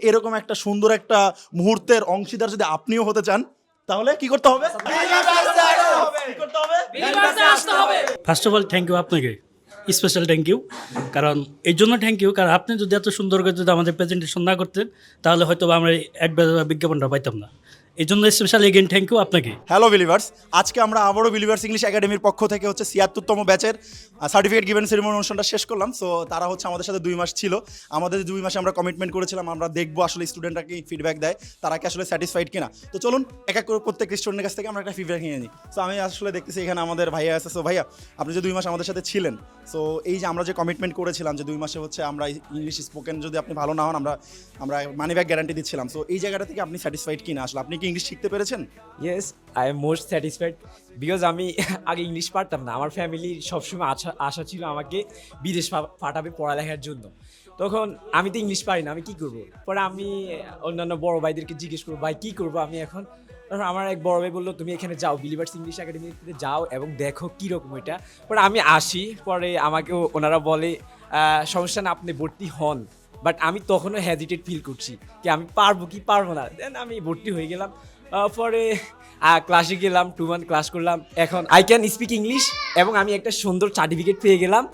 এরকম একটা সুন্দর একটা মুহূর্তের অংশীদার যদি আপনিও হতে চান তাহলে কি করতে হবে? কি করতে হবে? First of all thank you আপনাকে। স্পেশাল থ্যাংক ইউ কারণ এই জন্য থ্যাংক ইউ কারণ আপনি যদি এত সুন্দর করে যদি আমাদের প্রেজেন্টেশন না করতেন তাহলে হয়তো বা আমরা অ্যাডভার্টাইজ বা বিজ্ঞাপনটা পাইতাম না। এই জন্য স্পেশাল এগেন থ্যাংক ইউ আপনাকে। হ্যালো বিলিভার্স আজকে আমরা আবারও বিলিভার্স ইংলিশ একাডেমির পক্ষ থেকে হচ্ছে ছিয়াত্তরতম ব্যাচের সার্টিফিকেট গিভেন সেরিমনি অনুষ্ঠানটা শেষ করলাম। সো তারা হচ্ছে আমাদের সাথে দুই মাস ছিল। আমাদের দুই মাসে আমরা কমিটমেন্ট করেছিলাম, আমরা দেখব আসলে স্টুডেন্টরা কি ফিডব্যাক দেয়, তারা কি আসলে স্যাটিসফাইড কিনা। তো চলুন, এক এক করে প্রত্যেক স্টুডেন্টের কাছ থেকে আমরা একটা ফিডব্যাক নিয়ে নিই। সো আমি আসলে দেখতেছি এখানে আমাদের ভাইয়া আছে। সো ভাইয়া, আপনি যে দুই মাস আমাদের সাথে ছিলেন সো এই যে আমরা যে কমিটমেন্ট করেছিলাম, যে দুই মাসে হচ্ছে আমরা ইংলিশ স্পোকেন যদি আপনি ভালো না হন, আমরা আমরা মানি ব্যাক গ্যারান্টি দিচ্ছিলাম। সো এই জায়গাটা থেকে আপনি স্যাটিসফাইড কিনা? আসলে আপনি কি ইংলিশ শিখতে পেরেছেন? Yes I am most satisfied because আমি আগে ইংলিশ পারতাম না। আমার ফ্যামিলির সবসময় আশা আশা ছিল আমাকে বিদেশ পাঠাবে পড়ালেখার জন্য। তখন আমি তো ইংলিশ পারি না, আমি কি করব? পরে আমি অন্যান্য বড় ভাইদেরকে জিজ্ঞেস করব, ভাই, কী করব আমি এখন? তখন আমার এক বড় ভাই বলল, তুমি এখানে যাও বিলিভার্স ইংলিশ একাডেমিতে যাও এবং দেখো কীরকম এটা। পরে আমি আসি, পরে আমাকেও ওনারা বলে সমস্যা না, আপনি ভর্তি হন। বাট আমি তখনও হ্যাজিটেট ফিল করছি যে আমি পারব কি পারব না। দেন আমি ভর্তি হয়ে গেলাম। পরে ক্লাসে গেলাম টু মান্থ ক্লাস করলাম। এখন আই ক্যান স্পিক ইংলিশ এবং আমি একটা সুন্দর সার্টিফিকেট পেয়ে গেলাম।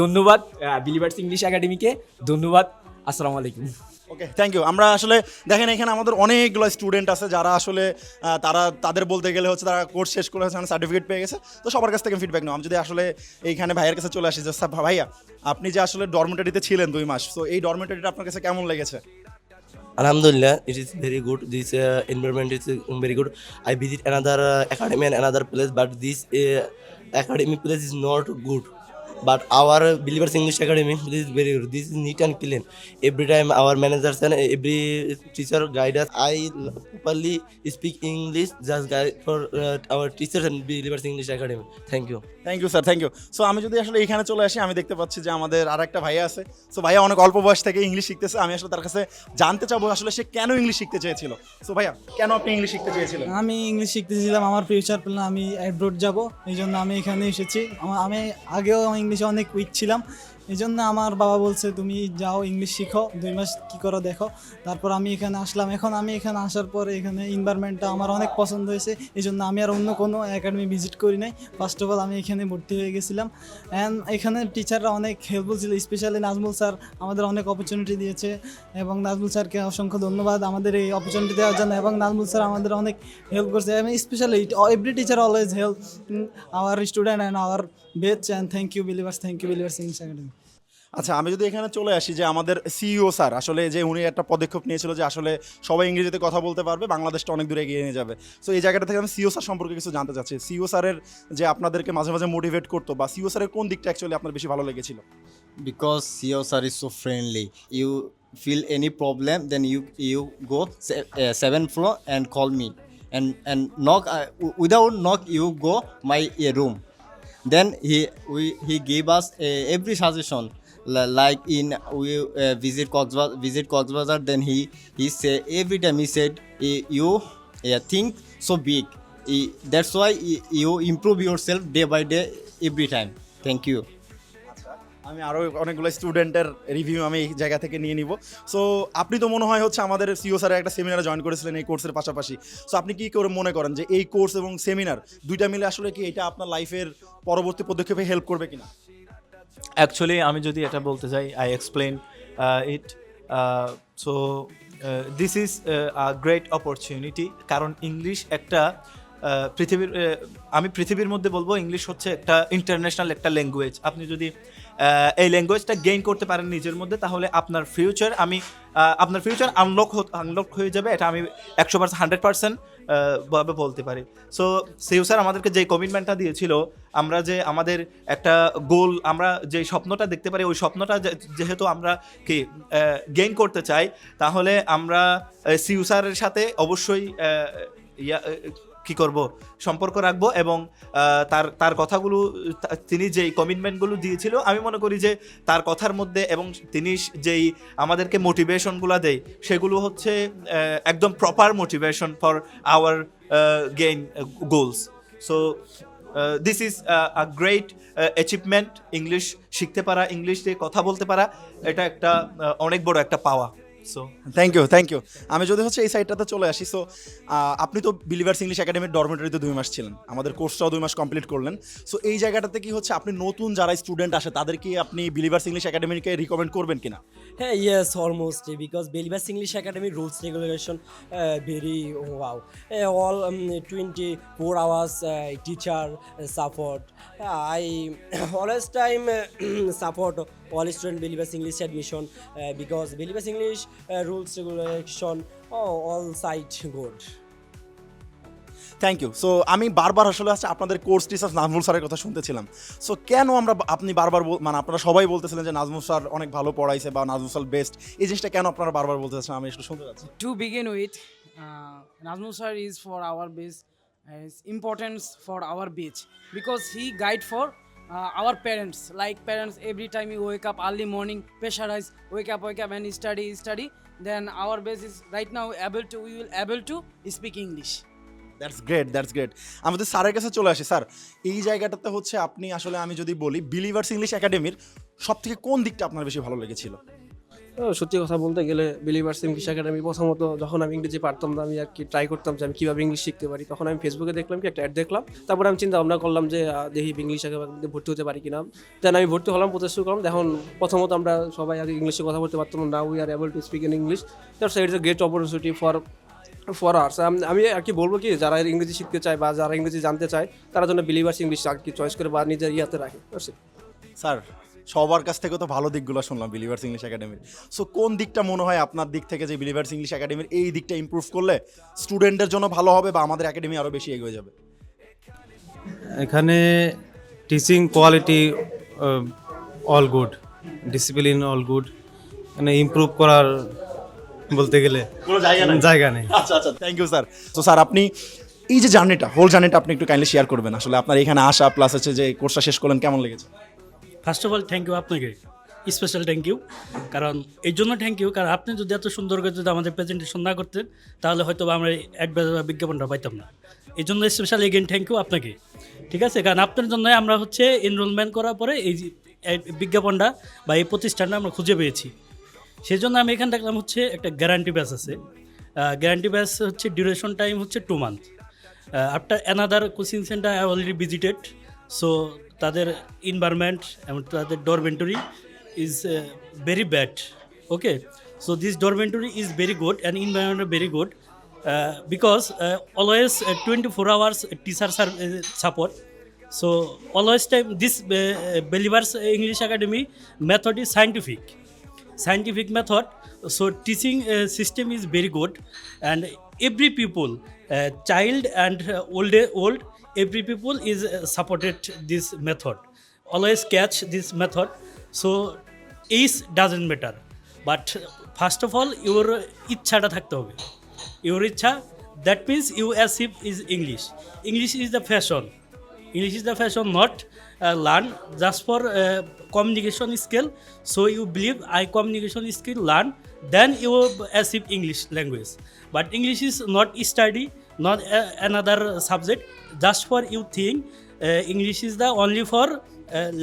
ধন্যবাদ বিলিভার্স ইংলিশ একাডেমিকে ধন্যবাদ, আসসালামু আলাইকুম। ওকে থ্যাংক ইউ আমরা আসলে দেখেন এখানে আমাদের অনেকগুলো স্টুডেন্ট আছে যারা আসলে তারা তাদের বলতে গেলে হচ্ছে তারা কোর্স শেষ করে হচ্ছে সার্টিফিকেট পেয়ে গেছে তো সবার কাছ থেকে ফিডব্যাক নাও আমি যদি আসলে এইখানে ভাইয়ের কাছে চলে আসি যে ভাইয়া আপনি যে আসলে ডরমেটারিতে ছিলেন দুই মাস তো এই ডরমেটারিটা আপনার কাছে কেমন লেগেছে Alhamdulillah, it is very good. This uh, environment uh, very good. I visit another uh, academy but this uh, academy place is not good. But our Believers English Academy this very good this is neat and clean every time our manager every teacher guiders I properly speak English just guide for our teacher and Believers English Academy thank you thank you sir thank you so আমি যদি আসলে এখানে চলে আসি আমি দেখতে পাচ্ছি যে আমাদের আর একটা ভাইয়া আছে। সো ভাইয়া অনেক অল্প বয়স থেকে ইংলিশ শিখতেছে। আমি আসলে তার কাছে জানতে চাবো আসলে সে কেন ইংলিশ শিখতে চেয়েছিল। সো ভাইয়া কেন আপনি ইংলিশ শিখতে চেয়েছিলেন? আমি ইংলিশ শিখতেছিলাম আমার ফিউচার প্ল্যান আমি অ্যাব্রোড যাব। এই জন্য আমি এখানে এসেছি। আমি আগেও ইংলিশ অনেক উইক ছিলাম। এই জন্য আমার বাবা বলছে, তুমি যাও ইংলিশ শিখো, দুই মাস কী করো দেখো। তারপর আমি এখানে আসলাম। এখন আমি এখানে আসার পরে এখানে এনভায়রনমেন্টটা আমার অনেক পছন্দ হয়েছে। এই জন্য আমি আর অন্য কোনো একাডেমি ভিজিট করি নাই। ফার্স্ট অফ অল আমি এখানে ভর্তি হয়ে গেছিলাম। অ্যান্ড এখানে টিচাররা অনেক হেল্পফুল ছিল স্পেশালি নাজমুল স্যার আমাদের অনেক অপরচুনিটি দিয়েছে। এবং নাজমুল স্যারকে অসংখ্য ধন্যবাদ আমাদের এই অপরচুনিটি দেওয়ার জন্য। এবং নাজমুল স্যার আমাদের অনেক হেল্প করছে। এবং specially every teacher always help our student and our batch and thank you Believers thank you Believers English Academy আচ্ছা আমি যদি এখানে চলে আসি যে আমাদের সিইও স্যার আসলে যে উনি একটা পদক্ষেপ নিয়েছিল যে আসলে সবাই ইংরেজিতে কথা বলতে পারবে বাংলাদেশটা অনেক দূরে এগিয়ে নিয়ে যাবে। সো এই জায়গাটা থেকে আমি সিইও স্যার সম্পর্কে কিছু জানতে চাচ্ছি। সিইও স্যারের যে আপনাদেরকে মাঝে মাঝে মোটিভেট করতো বা সিইও স্যারের কোন দিকটা অ্যাকচুয়ালি আপনার বেশি ভালো লেগেছিল? Because CEO sir is so friendly you feel any problem then you you go and call and and knock uh, w- without knock you go my uh, room. Then he we he gave us uh, every suggestion. Li- Like in we uh, visit Coxbazar, visit Coxbazar. Then he he say every time he said "Eh, you uh, think so big. Eh, that's why you improve yourself day by day every time. Thank you. আমি আরও অনেকগুলো স্টুডেন্টের review আমি এই জায়গা থেকে নিয়ে নিব সো আপনি তো মনে হয় হচ্ছে আমাদের সিও স্যারের একটা সেমিনারে জয়েন করেছিলেন এই কোর্সের পাশাপাশি সো আপনি কি করে মনে করেন যে এই কোর্স এবং সেমিনার দুইটা মিলে আসলে কি এটা আপনার লাইফের পরবর্তী পদক্ষেপে হেল্প করবে কিনা অ্যাকচুয়ালি আমি যদি এটা বলতে চাই I explain it so this is a great opportunity কারণ ইংলিশ একটা পৃথিবীর আমি পৃথিবীর মধ্যে বলব ইংলিশ হচ্ছে একটা ইন্টারন্যাশনাল একটা ল্যাঙ্গুয়েজ আপনি যদি এই ল্যাঙ্গুয়েজটা গেইন করতে পারেন নিজের মধ্যে, তাহলে আপনার ফিউচার আমি আপনার ফিউচার আনলক আনলক হয়ে যাবে, এটা আমি একশো পার্সেন্ট হান্ড্রেড পার্সেন্ট ভাবে বলতে পারি। সো সিউ স্যার আমাদেরকে যে কমিটমেন্টটা দিয়েছিল, আমরা যে আমাদের একটা গোল আমরা যে স্বপ্নটা দেখতে পারি, ওই স্বপ্নটা যেহেতু আমরা কি গেইন করতে চাই, তাহলে আমরা সিউ স্যারের সাথে অবশ্যই ইয়া কি করব, সম্পর্ক রাখব এবং তার তার কথাগুলো তিনি যেই কমিটমেন্টগুলো দিয়েছিল, আমি মনে করি যে তার কথার মধ্যে এবং তিনি যেই আমাদেরকে মোটিভেশনগুলো দেয়, সেগুলো হচ্ছে একদম proper motivation for our gain goals so this is a great achievement English শিখতে পারা ইংলিশ দিয়ে কথা বলতে পারা, এটা একটা অনেক বড় একটা পাওয়া so thank you thank you আমি যদি হচ্ছে এই সাইডটাতে চলে আসি সো আপনি তো বিলিভার্স ইংলিশ একাডেমির ডরমেটরিতে দুই মাস ছিলেন আমাদের কোর্সটাও দুই মাস কমপ্লিট করলেন। সো এই জায়গাটাতে কি হচ্ছে আপনি নতুন যারা স্টুডেন্ট আসে তাদেরকে আপনি বিলিভার্স ইংলিশ একাডেমিকে রিকমেন্ড করবেন কি না হ্যাঁ yes almost because Believers English Academy rules regulation very wow all twenty four hours teacher support I always time support all student Believers English admission because Believers English rules regulation oh, all side good. Thank you so আমি বারবার আসলে হচ্ছে আপনাদের course teacher Nazmul স্যারের কথা শুনতেছিলাম। So কেন আমরা আপনি বারবার বল- মানে আপনারা সবাই বলতেছিলেন যে নাজমুল স্যার অনেক ভালো পড়াইছে বা নাজমুল স্যার বেস্ট এই জিনিসটা কেন আপনারা বারবার বলতে বলতেছেন আমি একটু শুনতে চাচ্ছি। To begin with, Nazmul Nazmul is for our our base, for our batch for he guide because our parents like parents every time you wake up early morning pressurize wake up wake up and study study then our base is right now able to will able to speak English that's great that's great আমাদের স্যারের কাছে চলে আসে। Sir, এই জায়গাটাতে হচ্ছে আপনি আসলে আমি যদি বলি বিলিভার্স ইংলিশ একাডেমির সব থেকে কোন দিকটা আপনার বেশি ভালো লেগেছিল? সত্যি কথা বলতে গেলে বিলিভার্স ইংলিশ একাডেমি প্রথমত যখন আমি ইংরেজি পারতাম না, আমি আর কি ট্রাই করতাম যে আমি কীভাবে ইংলিশ শিখতে পারি। তখন আমি ফেসবুকে দেখলাম কি, একটা অ্যাড দেখলাম। তারপর আমি চিন্তা ভাবনা করলাম যে দেখি ইংলিশ একাডেমিতে ভর্তি হতে পারি কিনা। দেন আমি ভর্তি হলাম প্রচেষ্টা করলাম। এখন প্রথমত আমরা সবাই আগে ইংলিশে কথা বলতে পারতাম না। We are able to speak in English that's it's a great opportunity for for ours আমি আর কি বলব কি, যারা ইংরেজি শিখতে চায় বা যারা ইংরেজি জানতে চায়, তারা জন্য বিলিভার্স ইংলিশ আর কি চয়েস করে বা নিজের ইয়াতে রাখে। স্যার সবার কাছ থেকে তো ভালো দিকগুলো শুনলাম বিলিভার্স ইংলিশ একাডেমির সো কোন দিকটা মনে হয় আপনার দিক থেকে যে বিলিভার্স ইংলিশ একাডেমির এই দিকটা ইমপ্রুভ করলে স্টুডেন্টের জন্য ভালো হবে বা আমাদের একাডেমি আরও বেশি এগিয়ে যাবে? এখানে teaching quality all good discipline all good মানে ইমপ্রুভ করার বলতে গেলে কোনো জায়গা নেই? জায়গা নেই। আচ্ছা আচ্ছা থ্যাংক ইউ স্যার তো স্যার আপনি এই যে জার্নিটা হোল জার্নিটা আপনি একটু কাইন্ডলি শেয়ার করবেন। আসলে আপনার এখানে আসা প্লাস হচ্ছে যে কোর্সটা শেষ করলেন কেমন লেগেছে? First of all thank you আপনাকে। স্পেশাল থ্যাংক ইউ কারণ এই জন্য থ্যাংক ইউ কারণ আপনি যদি এত সুন্দর করে যদি আমাদের প্রেজেন্টেশন না করতেন, তাহলে হয়তো আমরা অ্যাডভাইস বা বিজ্ঞাপনটা পাইতাম না। এই জন্য স্পেশাল এগেন থ্যাংক ইউ আপনাকে। ঠিক আছে? কারণ আপনার জন্য আমরা হচ্ছে এনরোলমেন্ট করার পরে এই বিজ্ঞাপনটা বা এই প্রতিষ্ঠানটা আমরা খুঁজে পেয়েছি। সেই জন্য আমি এখানে দেখলাম হচ্ছে একটা গ্যারান্টি ব্যাচ আছে। গ্যারান্টি ব্যাচ হচ্ছে ডিউরেশন টাইম হচ্ছে two month after another coaching centre already visited so তাদের এনভায়রনমেন্ট এবং তাদের dormitory is very bad okay so this dormitory is very good and environment very good because always twenty four hours teacher sir support so always time this Believers English Academy method is scientific scientific method so teaching system is very good and every people child and old old every people is uh, supported this method. Always catch this method. So age doesn't matter, but first of all your ইচ্ছাটা থাকতে হবে your ইচ্ছা that means you as if is English. English is the fashion. English is the fashion, not uh, learn just for uh, communication skill. So you believe I communication skill learn, then you as if English language. But English is not study, not uh, another subject. Just for you think uh, English is the only for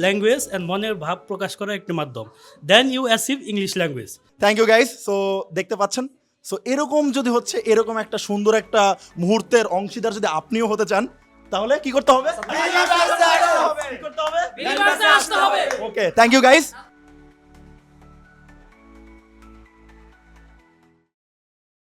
language and মনের ভাব প্রকাশ করার একটি মাধ্যম। Then you achieve English language thank you guys so দেখতে পাচ্ছেন? So এরকম যদি হচ্ছে এরকম একটা সুন্দর একটা মুহূর্তের অংশীদার যদি আপনিও হতে চান তাহলে কি করতে হবে? কি করতে হবে। Okay thank you guys